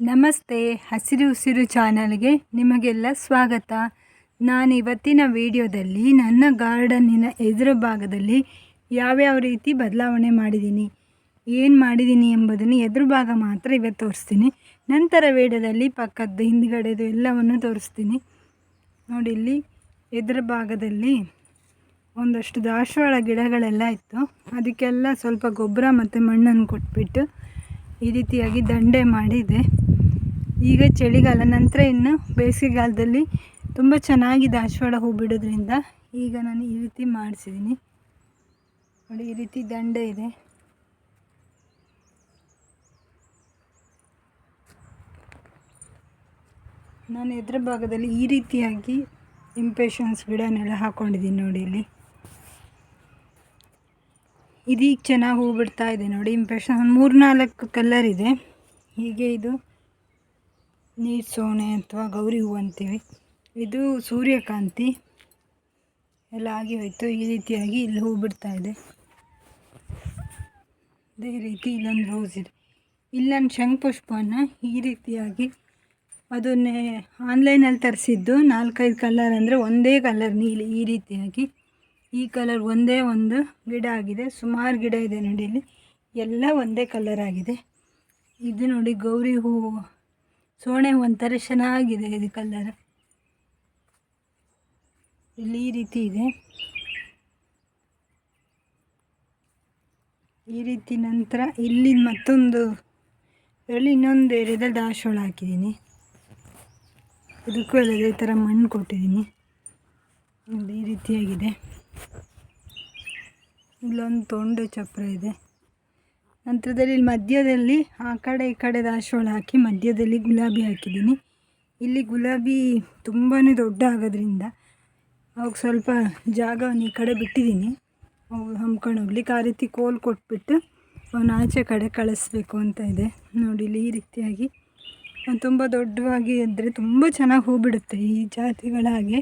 ನಮಸ್ತೆ, ಹಸಿರು ಉಸಿರು ಚಾನಲ್ಗೆ ನಿಮಗೆಲ್ಲ ಸ್ವಾಗತ. ನಾನು ಇವತ್ತಿನ ವಿಡಿಯೋದಲ್ಲಿ ನನ್ನ ಗಾರ್ಡನ್ನಿನ ಎದುರು ಭಾಗದಲ್ಲಿ ಯಾವ್ಯಾವ ರೀತಿ ಬದಲಾವಣೆ ಮಾಡಿದ್ದೀನಿ, ಏನು ಮಾಡಿದ್ದೀನಿ ಎಂಬುದನ್ನು ಎದುರು ಭಾಗ ಮಾತ್ರ ಇವತ್ತು ತೋರಿಸ್ತೀನಿ. ನಂತರ ವಿಡಿಯೋದಲ್ಲಿ ಪಕ್ಕದ್ದು ಹಿಂದ್ಗಡೆದು ಎಲ್ಲವನ್ನು ತೋರಿಸ್ತೀನಿ. ನೋಡಿ, ಇಲ್ಲಿ ಎದುರು ಭಾಗದಲ್ಲಿ ಒಂದಷ್ಟು ದಾಸವಾಳ ಗಿಡಗಳೆಲ್ಲ ಇತ್ತು. ಅದಕ್ಕೆಲ್ಲ ಸ್ವಲ್ಪ ಗೊಬ್ಬರ ಮತ್ತು ಮಣ್ಣನ್ನು ಕೊಟ್ಬಿಟ್ಟು ಈ ರೀತಿಯಾಗಿ ದಂಡೆ ಮಾಡಿದೆ. ಈಗ ಚಳಿಗಾಲ, ನಂತರ ಇನ್ನು ಬೇಸಿಗೆಗಾಲದಲ್ಲಿ ತುಂಬ ಚೆನ್ನಾಗಿ ದಾಸವಾಳ ಹೂ ಬಿಡೋದ್ರಿಂದ. ಈಗ ನಾನು ಈ ರೀತಿ ಮಾಡಿಸಿದ್ದೀನಿ ನೋಡಿ, ಈ ರೀತಿ ದಂಡೆ ಇದೆ. ನಾನು ಎದುರು ಭಾಗದಲ್ಲಿ ಈ ರೀತಿಯಾಗಿ ಇಂಪೇಷನ್ಸ್ ಗಿಡನೆಲ್ಲ ಹಾಕ್ಕೊಂಡಿದ್ದೀನಿ ನೋಡಿ ಇಲ್ಲಿ. ಇದೀಗ ಚೆನ್ನಾಗಿ ಹೂ ಬಿಡ್ತಾ ಇದೆ ನೋಡಿ ಇಂಪೇಷನ್ ಮೂರ್ನಾಲ್ಕು ಮೂರು ನಾಲ್ಕು ಕಲರ್ ಇದೆ. ಹೀಗೆ ಇದು ನೀರು ಸೋಣೆ ಅಥವಾ ಗೌರಿ ಹೂವು ಅಂತೀವಿ. ಇದು ಸೂರ್ಯಕಾಂತಿ. ಎಲ್ಲ ಆಗಿ ಹೋಯಿತು. ಈ ರೀತಿಯಾಗಿ ಇಲ್ಲಿ ಹೂ ಬಿಡ್ತಾ ಇದೆ. ಅದೇ ರೀತಿ ಇಲ್ಲೊಂದು ರೋಸ್ ಇದೆ. ಇಲ್ಲೊಂದು ಶಂಕುಪುಷ್ಪನ ಈ ರೀತಿಯಾಗಿ ಅದನ್ನೇ ಆನ್ಲೈನಲ್ಲಿ ತರಿಸಿದ್ದು. ನಾಲ್ಕೈದು ಕಲರ್ ಅಂದರೆ ಒಂದೇ ಕಲರ್ ನೀಲಿ ಈ ರೀತಿಯಾಗಿ. ಈ ಕಲರ್ ಒಂದೇ ಒಂದು ಗಿಡ ಆಗಿದೆ. ಸುಮಾರು ಗಿಡ ಇದೆ ನೋಡಿ ಇಲ್ಲಿ. ಎಲ್ಲ ಒಂದೇ ಕಲರ್ ಆಗಿದೆ. ಇದು ನೋಡಿ ಗೌರಿ ಹೂವು ಸೋಣೆ ಒಂಥರ ಚೆನ್ನಾಗಿದೆ ಇದು ಕಲ್ಲರ್ ಇಲ್ಲಿ ಈ ರೀತಿ ಇದೆ. ಈ ರೀತಿ ನಂತರ ಇಲ್ಲಿ ಮತ್ತೊಂದು ಇದರಲ್ಲಿ ಇನ್ನೊಂದು ಏರಿಯಾದಲ್ಲಿ ದಾಸವಾಳ ಹಾಕಿದ್ದೀನಿ. ಇದಕ್ಕೂ ಎಲ್ಲ ಈ ಥರ ಮಣ್ಣು ಕೊಟ್ಟಿದ್ದೀನಿ. ಈ ರೀತಿಯಾಗಿದೆ. ಇಲ್ಲೊಂದು ತೊಂಡೆ ಚಪ್ರ ಇದೆ. ನಂತರದಲ್ಲಿ ಇಲ್ಲಿ ಮಧ್ಯದಲ್ಲಿ ಆ ಕಡೆ ಈ ಕಡೆ ದಾಸವಾಳ ಹಾಕಿ ಮಧ್ಯದಲ್ಲಿ ಗುಲಾಬಿ ಹಾಕಿದ್ದೀನಿ. ಇಲ್ಲಿ ಗುಲಾಬಿ ತುಂಬಾ ದೊಡ್ಡ ಆಗೋದ್ರಿಂದ ಅವಾಗ ಸ್ವಲ್ಪ ಜಾಗವನ್ನು ಈ ಕಡೆ ಬಿಟ್ಟಿದ್ದೀನಿ. ಅವು ಹಮ್ಕೊಂಡು ಹೋಗ್ಲಿಕ್ಕೆ ಆ ರೀತಿ ಕೋಲ್ ಕೊಟ್ಬಿಟ್ಟು ಅವನ ಆಚೆ ಕಡೆ ಕಳಿಸ್ಬೇಕು ಅಂತ ಇದೆ. ನೋಡಿ ಇಲ್ಲಿ ಈ ರೀತಿಯಾಗಿ ತುಂಬ ದೊಡ್ಡವಾಗಿ ಇದ್ದರೆ ತುಂಬ ಚೆನ್ನಾಗಿ ಹೂ ಬಿಡುತ್ತೆ ಈ ಜಾತಿಗಳಾಗೆ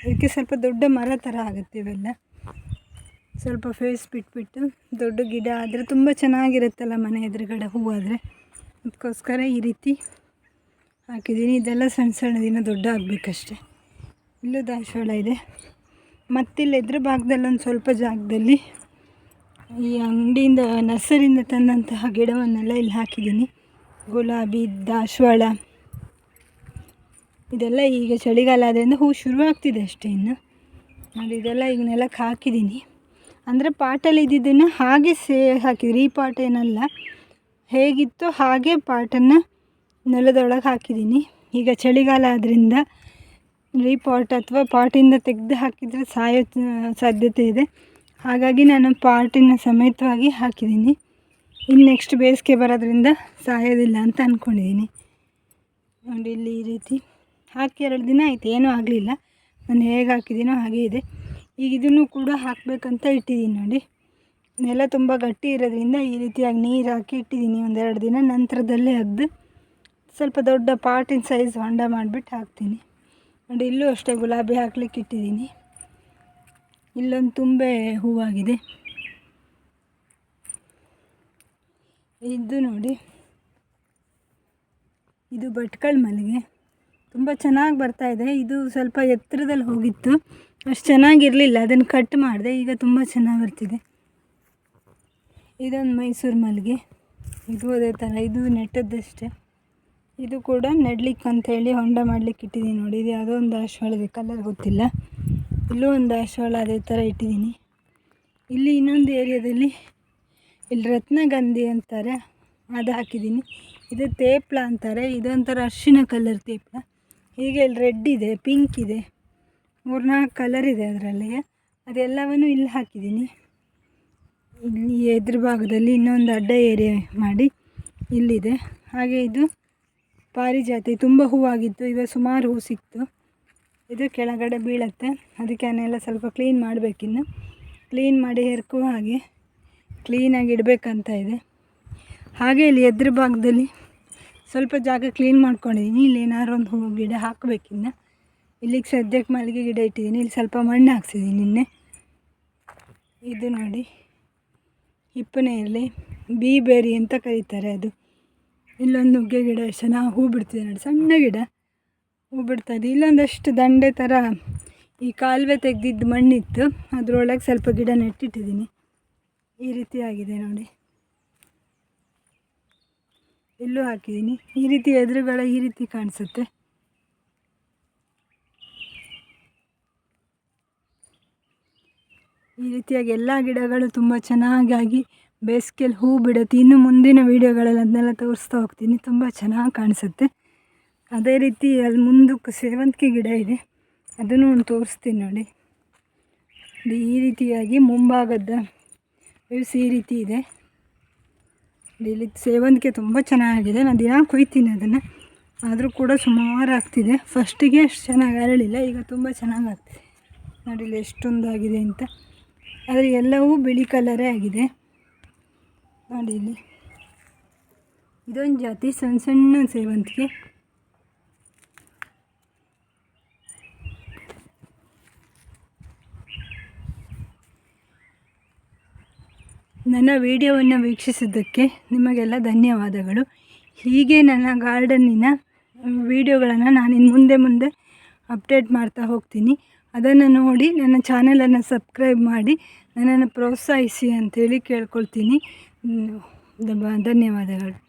ಅದಕ್ಕೆ ಸ್ವಲ್ಪ ದೊಡ್ಡ ಮರ ಥರ ಆಗುತ್ತೆ ಇವೆಲ್ಲ. ಸ್ವಲ್ಪ ಫೇಸ್ ಬಿಟ್ಬಿಟ್ಟು ದೊಡ್ಡ ಗಿಡ ಆದರೆ ತುಂಬ ಚೆನ್ನಾಗಿರುತ್ತಲ್ಲ ಮನೆ ಎದುರುಗಡೆ ಹೂವಾದರೆ. ಅದಕ್ಕೋಸ್ಕರ ಈ ರೀತಿ ಹಾಕಿದ್ದೀನಿ. ಇದೆಲ್ಲ ಸಣ್ಣ ಸಣ್ಣ ದಿನ ದೊಡ್ಡ ಆಗಬೇಕಷ್ಟೆ. ಇಲ್ಲೂ ದಾಸವಾಳ ಇದೆ. ಮತ್ತಿಲ್ಲ ಎದುರು ಭಾಗದಲ್ಲಿ ಒಂದು ಸ್ವಲ್ಪ ಜಾಗದಲ್ಲಿ ಈ ಅಂಗಡಿಯಿಂದ, ನರ್ಸರಿಯಿಂದ ತಂದಂತಹ ಗಿಡವನ್ನೆಲ್ಲ ಇಲ್ಲಿ ಹಾಕಿದ್ದೀನಿ. ಗುಲಾಬಿ, ದಾಸವಾಳ. ಇದೆಲ್ಲ ಈಗ ಚಳಿಗಾಲ ಆದ್ದರಿಂದ ಹೂ ಶುರುವಾಗ್ತಿದೆ ಅಷ್ಟೇ ಇನ್ನು. ಅದು ಇದೆಲ್ಲ ಈಗ ನೆಲಕ್ಕೆ ಹಾಕಿದ್ದೀನಿ. ಅಂದರೆ ಪಾಟಲ್ಲಿ ಇದ್ದಿದ್ದನ್ನು ಹಾಗೆ ಸೇ ಹಾಕಿದ್ರಿ. ಈ ಪಾಟ್ ಏನಲ್ಲ, ಹೇಗಿತ್ತು ಹಾಗೆ ಪಾಟನ್ನು ನೆಲದೊಳಗೆ ಹಾಕಿದ್ದೀನಿ. ಈಗ ಚಳಿಗಾಲ ಆದ್ದರಿಂದ ರೀಪಾಟ್ ಅಥವಾ ಪಾಟಿಂದ ತೆಗೆದು ಹಾಕಿದರೆ ಸಾಯೋ, ಸಾಧ್ಯತೆ ಇದೆ. ಹಾಗಾಗಿ ನಾನು ಪಾಟಿನ ಸಮೇತವಾಗಿ ಹಾಕಿದ್ದೀನಿ. ಇನ್ನು ನೆಕ್ಸ್ಟ್ ಬೇಸಿಗೆ ಬರೋದ್ರಿಂದ ಸಾಯೋದಿಲ್ಲ ಅಂತ ಅಂದ್ಕೊಂಡಿದ್ದೀನಿ ನೋಡಿ ಇಲ್ಲಿ ಈ ರೀತಿ. ಹಾಕಿ ಎರಡು ದಿನ ಆಯಿತು, ಏನೂ ಆಗಲಿಲ್ಲ. ನಾನು ಹೇಗೆ ಹಾಕಿದ್ದೀನೋ ಹಾಗೇ ಇದೆ. ಈಗ ಇದನ್ನು ಕೂಡ ಹಾಕಬೇಕಂತ ಇಟ್ಟಿದ್ದೀನಿ ನೋಡಿ. ನೆಲ ತುಂಬ ಗಟ್ಟಿ ಇರೋದ್ರಿಂದ ಈ ರೀತಿಯಾಗಿ ನೀರು ಹಾಕಿ ಇಟ್ಟಿದ್ದೀನಿ ಒಂದೆರಡು ದಿನ. ನಂತರದಲ್ಲೇ ಅಗ್ದು ಸ್ವಲ್ಪ ದೊಡ್ಡ ಪಾಟಿನ ಸೈಜ್ ಹೊಂಡ ಮಾಡಿಬಿಟ್ಟು ಹಾಕ್ತೀನಿ. ನೋಡಿ, ಇಲ್ಲೂ ಅಷ್ಟೇ ಗುಲಾಬಿ ಹಾಕ್ಲಿಕ್ಕೆ ಇಟ್ಟಿದ್ದೀನಿ. ಇಲ್ಲೊಂದು ತುಂಬೆ ಹೂವಾಗಿದೆ. ಇದು ನೋಡಿ. ಇದು ಭಟ್ಕಳ ಮಲ್ಲಿಗೆ. ತುಂಬ ಚೆನ್ನಾಗಿ ಬರ್ತಾಯಿದೆ ಇದು ಸ್ವಲ್ಪ ಎತ್ತರದಲ್ಲಿ ಹೋಗಿತ್ತು. ಅಷ್ಟು ಚೆನ್ನಾಗಿರಲಿಲ್ಲ, ಅದನ್ನು ಕಟ್ ಮಾಡಿದೆ, ಈಗ ತುಂಬ ಚೆನ್ನಾಗಿ ಬರ್ತಿದೆ. ಇದೊಂದು ಮೈಸೂರು ಮಲ್ಲಿಗೆ. ಇದು ಅದೇ ಥರ ಇದು ನೆಟ್ಟದ್ದಷ್ಟೇ. ಇದು ಕೂಡ ನೆಡ್ಲಿಕ್ಕೆ ಅಂಥೇಳಿ ಹೊಂಡ ಮಾಡ್ಲಿಕ್ಕೆ ಇಟ್ಟಿದ್ದೀನಿ ನೋಡಿ, ಇದು ಯಾವುದೋ ಒಂದು ದಾಸವಾಳದ ಕಲರ್ ಗೊತ್ತಿಲ್ಲ. ಇಲ್ಲೂ ಒಂದು ದಾಸವಾಳ ಅದೇ ಥರ ಇಟ್ಟಿದ್ದೀನಿ ಇಲ್ಲಿ ಇನ್ನೊಂದು ಏರಿಯಾದಲ್ಲಿ ಇಲ್ಲಿ ರತ್ನಗಂಧಿ ಅಂತಾರೆ, ಅದು ಹಾಕಿದ್ದೀನಿ ಇದು ತೇಪ್ಲ ಅಂತಾರೆ, ಇದೊಂಥರ ಅರಿಶಿನ ಕಲರ್ ತೇಪ್ಲ. ಹೀಗೆ ಇಲ್ಲಿ ರೆಡ್ ಇದೆ ಪಿಂಕ್ ಇದೆ. ಮೂರ್ನಾಲ್ಕು ಕಲರ್ ಇದೆ ಅದರಲ್ಲಿ ಅದೆಲ್ಲವನ್ನು ಇಲ್ಲಿ ಹಾಕಿದ್ದೀನಿ. ಇಲ್ಲಿ ಎದುರು ಭಾಗದಲ್ಲಿ ಇನ್ನೊಂದು ಅಡ್ಡ ಏರಿಯಾ ಮಾಡಿ ಇಲ್ಲಿದೆ. ಹಾಗೆ ಇದು ಪಾರಿಜಾತಿ ತುಂಬ ಹೂವಾಗಿತ್ತು, ಇವಾಗ ಸುಮಾರು ಹೂ ಸಿಕ್ತು. ಇದು ಕೆಳಗಡೆ ಬೀಳತ್ತೆ. ಅದಕ್ಕೆ ಅದನ್ನೆಲ್ಲ ಸ್ವಲ್ಪ ಕ್ಲೀನ್ ಮಾಡಬೇಕಿನ್ನು. ಕ್ಲೀನ್ ಮಾಡಿ ಹೆರ್ಕೋ ಹಾಗೆ ಕ್ಲೀನಾಗಿ ಇಡಬೇಕಂತ ಇದೆ. ಹಾಗೆ ಇಲ್ಲಿ ಎದುರು ಭಾಗದಲ್ಲಿ ಸ್ವಲ್ಪ ಜಾಗ ಕ್ಲೀನ್ ಮಾಡ್ಕೊಂಡಿದ್ದೀನಿ. ಇಲ್ಲಿ ಏನಾದ್ರು ಒಂದು ಹೂ ಗಿಡ ಹಾಕಬೇಕಿನ್ನು. ಇಲ್ಲಿಗೆ ಸದ್ಯಕ್ಕೆ ಮಲ್ಲಿಗೆ ಗಿಡ ಇಟ್ಟಿದ್ದೀನಿ ಇಲ್ಲಿ ಸ್ವಲ್ಪ ಮಣ್ಣು ಹಾಕ್ಸಿದ್ದೀನಿ ನಿನ್ನೆ. ಇದು ನೋಡಿ. ಹಿಪ್ಪನೆಯಲ್ಲಿ ಬೀಬೇರಿ ಅಂತ ಕರೀತಾರೆ ಅದು. ಇಲ್ಲೊಂದು ನುಗ್ಗೆ ಗಿಡ ಎಷ್ಟು ಚೆನ್ನಾಗಿ ಹೂ ಬಿಡ್ತಿದೆ ನೋಡಿ. ಸಣ್ಣ ಗಿಡ. ಹೂ ಬಿಡ್ತಾ ಇದೆ. ಇಲ್ಲೊಂದಷ್ಟು ದಂಡೆ ಥರ ಈ ಕಾಲುವೆ ತೆಗೆದಿದ್ದು ಮಣ್ಣಿತ್ತು. ಅದರೊಳಗೆ ಸ್ವಲ್ಪ ಗಿಡ ನೆಟ್ಟಿಟ್ಟಿದ್ದೀನಿ ಈ ರೀತಿ ಆಗಿದೆ ನೋಡಿ. ಇಲ್ಲೂ ಹಾಕಿದ್ದೀನಿ ಈ ರೀತಿ ಎದುರುಗಳ ಈ ರೀತಿ ಕಾಣಿಸುತ್ತೆ. ಈ ರೀತಿಯಾಗಿ ಎಲ್ಲ ಗಿಡಗಳು ತುಂಬ ಚೆನ್ನಾಗಾಗಿ ಬೇಸಿಗೆಯಲ್ಲಿ ಹೂ ಬಿಡುತ್ತೆ. ಇನ್ನು ಮುಂದಿನ ವೀಡಿಯೋಗಳಲ್ಲಿ ಅದನ್ನೆಲ್ಲ ತೋರಿಸ್ತಾ ಹೋಗ್ತೀನಿ. ತುಂಬ ಚೆನ್ನಾಗಿ ಕಾಣಿಸುತ್ತೆ. ಅದೇ ರೀತಿ ಅಲ್ಲಿ ಮುಂದಕ್ಕೆ ಸೇವಂತಿಗೆ ಗಿಡ ಇದೆ. ಅದನ್ನು ಒಂದು ತೋರಿಸ್ತೀನಿ ನೋಡಿ. ಈ ರೀತಿಯಾಗಿ ಮುಂಭಾಗದ ವ್ಯೂಸ್ ಈ ರೀತಿ ಇದೆ. ಇಲ್ಲಿ ಸೇವಂತಿಗೆ ತುಂಬ ಚೆನ್ನಾಗಿದೆ. ನಾನು ದಿನ ಕೊಯ್ತೀನಿ ಅದನ್ನು. ಆದರೂ ಕೂಡ ಸುಮಾರು ಆಗ್ತಿದೆ. ಫಸ್ಟಿಗೆ ಅಷ್ಟು ಚೆನ್ನಾಗಿ ಅರಳಿಲ್ಲ. ಈಗ ತುಂಬ ಚೆನ್ನಾಗಿ ಆಗ್ತಿದೆ. ನೋಡಿ, ಇಲ್ಲಿ ಎಷ್ಟೊಂದಾಗಿದೆ ಅಂತ. ಆದರೆ ಎಲ್ಲವೂ ಬಿಳಿ ಕಲರೇ ಆಗಿದೆ. ನೋಡಿ ಇಲ್ಲಿ. ಇದೊಂದು ಜಾತಿ ಸಣ್ಣ ಸಣ್ಣ ಸೇವಂತಿಗೆ. ನನ್ನ ವಿಡಿಯೋವನ್ನು ವೀಕ್ಷಿಸಿದ್ದಕ್ಕೆ ನಿಮಗೆಲ್ಲ ಧನ್ಯವಾದಗಳು. ಹೀಗೆ ನನ್ನ ಗಾರ್ಡನ್ನಿನ ವಿಡಿಯೋಗಳನ್ನು ನಾನು ಇನ್ನು ಮುಂದೆ ಮುಂದೆ ಅಪ್ಡೇಟ್ ಮಾಡ್ತಾ ಹೋಗ್ತೀನಿ. ಅದನ್ನು ನೋಡಿ ನನ್ನ ಚಾನೆಲನ್ನು ಸಬ್ಸ್ಕ್ರೈಬ್ ಮಾಡಿ ನನ್ನನ್ನು ಪ್ರೋತ್ಸಾಹಿಸಿ ಅಂತೇಳಿ ಕೇಳ್ಕೊಳ್ತೀನಿ. ಧನ್ಯವಾದಗಳು.